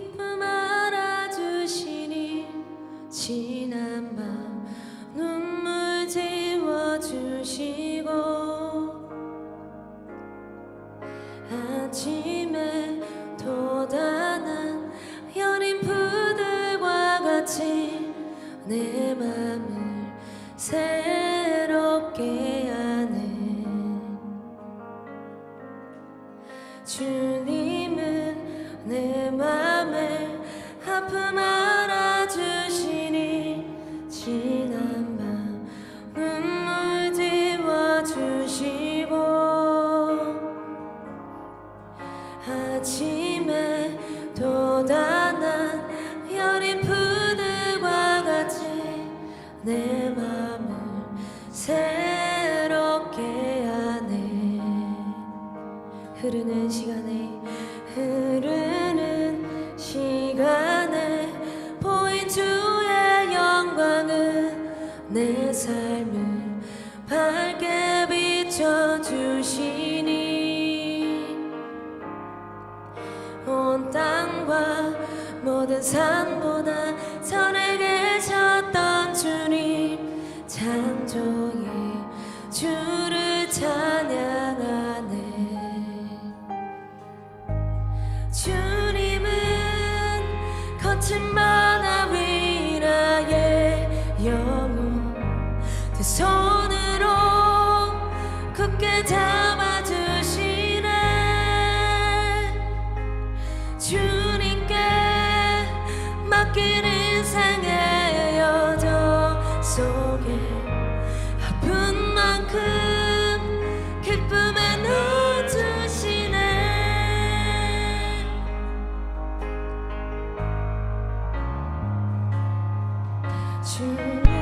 기쁨 알아주시니 지난 밤 눈물 지워주시고 아침에 돋아난 여린 푸들과 같이 내 맘을 새롭게 아침에 돋아난 여린 푸들과 같이 내 맘을 새롭게 하네. 흐르는 시간에 흐르는 시간에 보인 주의 영광은 내 삶 온 땅과 모든 산보다 전에 계셨던 주님 창조의 주를 찬양하네. 주님은 거친 만화 위라의 영웅 두 손으로 굳게 잡 맡긴 인생의 여정 속에 아픈 만큼 기쁨에 넣어주시네. 주는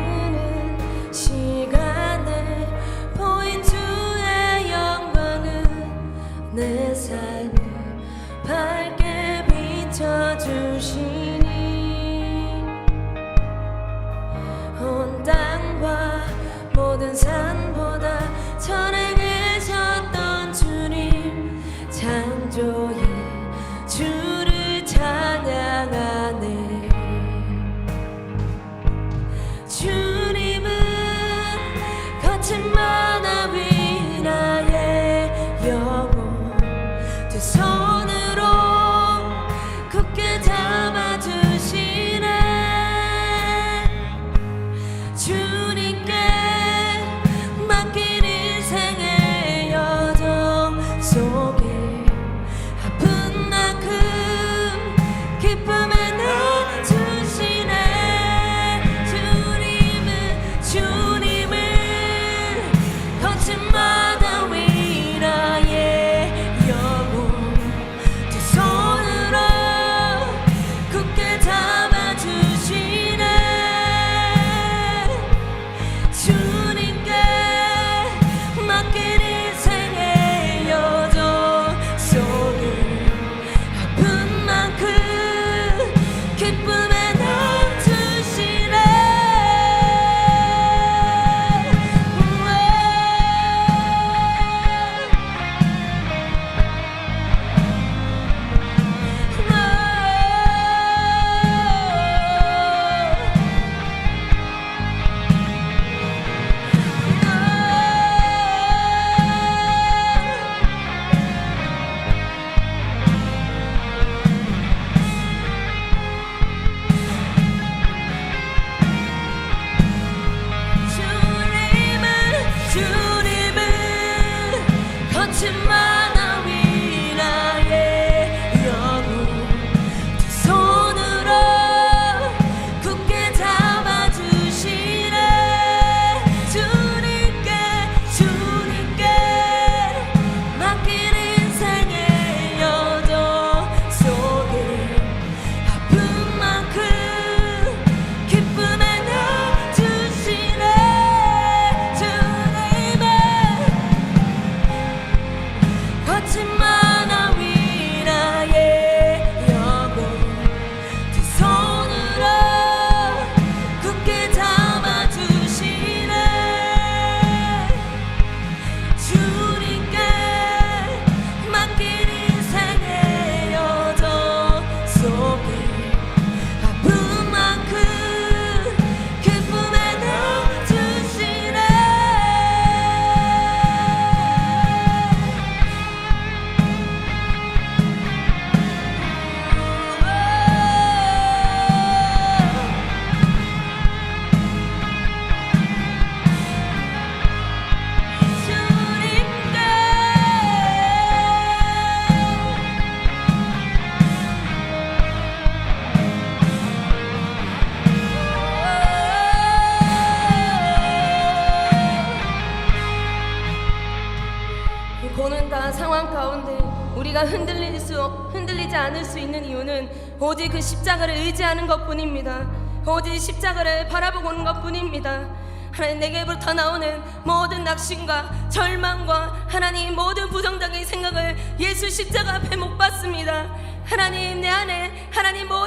않을 수 있는 이유는 오직 그 십자가를 의지하는 것뿐입니다. 오직 십자가를 바라보고 오는 것뿐입니다. 하나님 내게부터 나오는 모든 낙심과 절망과 하나님 모든 부정적인 생각을 예수 십자가 앞에 못 받습니다. 하나님 내 안에 하나님 모든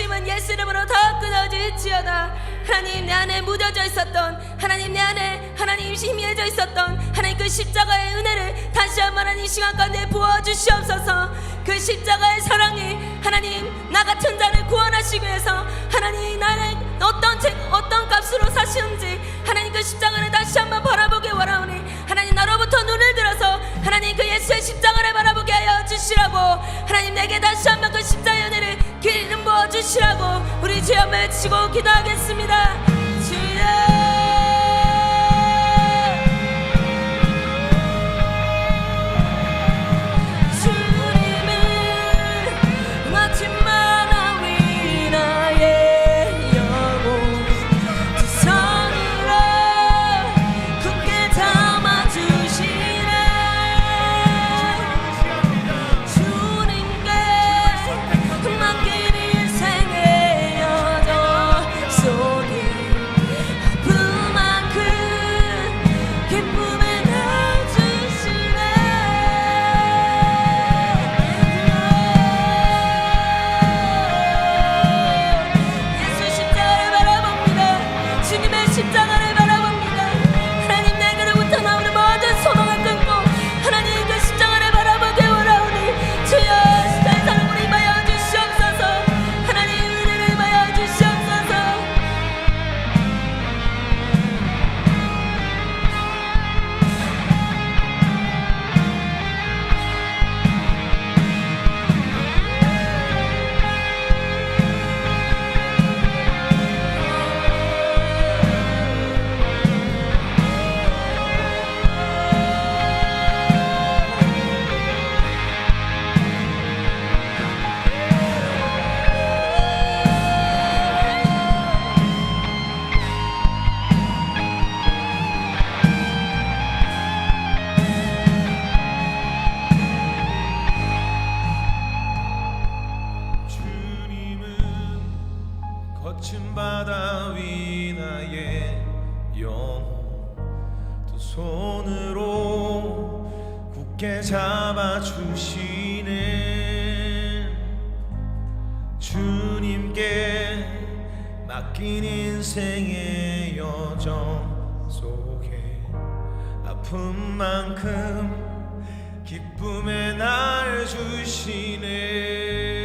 낙심은 예수 이름으로 다 끊어질지어다. 하나님 내 안에 묻어져 있었던 하나님 내 안에 하나님 희미해져 있었던 하나님 그 십자가의 은혜를 다시 한번 하나님 이 시간 가운데 부어주시옵소서. 그 십자가의 사랑이 하나님 나 같은 자를 구원하시기 위해서 하나님 나를 어떤 책 어떤 값으로 사시는지 하나님 그 십자가를 다시 한번 바라보게 원하오니 하나님 나로부터 눈을 들어서 하나님 그 예수의 십자가를 바라보게 하여 주시라고 하나님 내게 다시 주시라고 우리 주여 외치고 기도하겠습니다 거친 바다 위 나의 영혼. 두 손으로 굳게 잡아주시는 주님께 맡긴 인생의 여정 속에 아픔만큼 기쁨의 날 주시네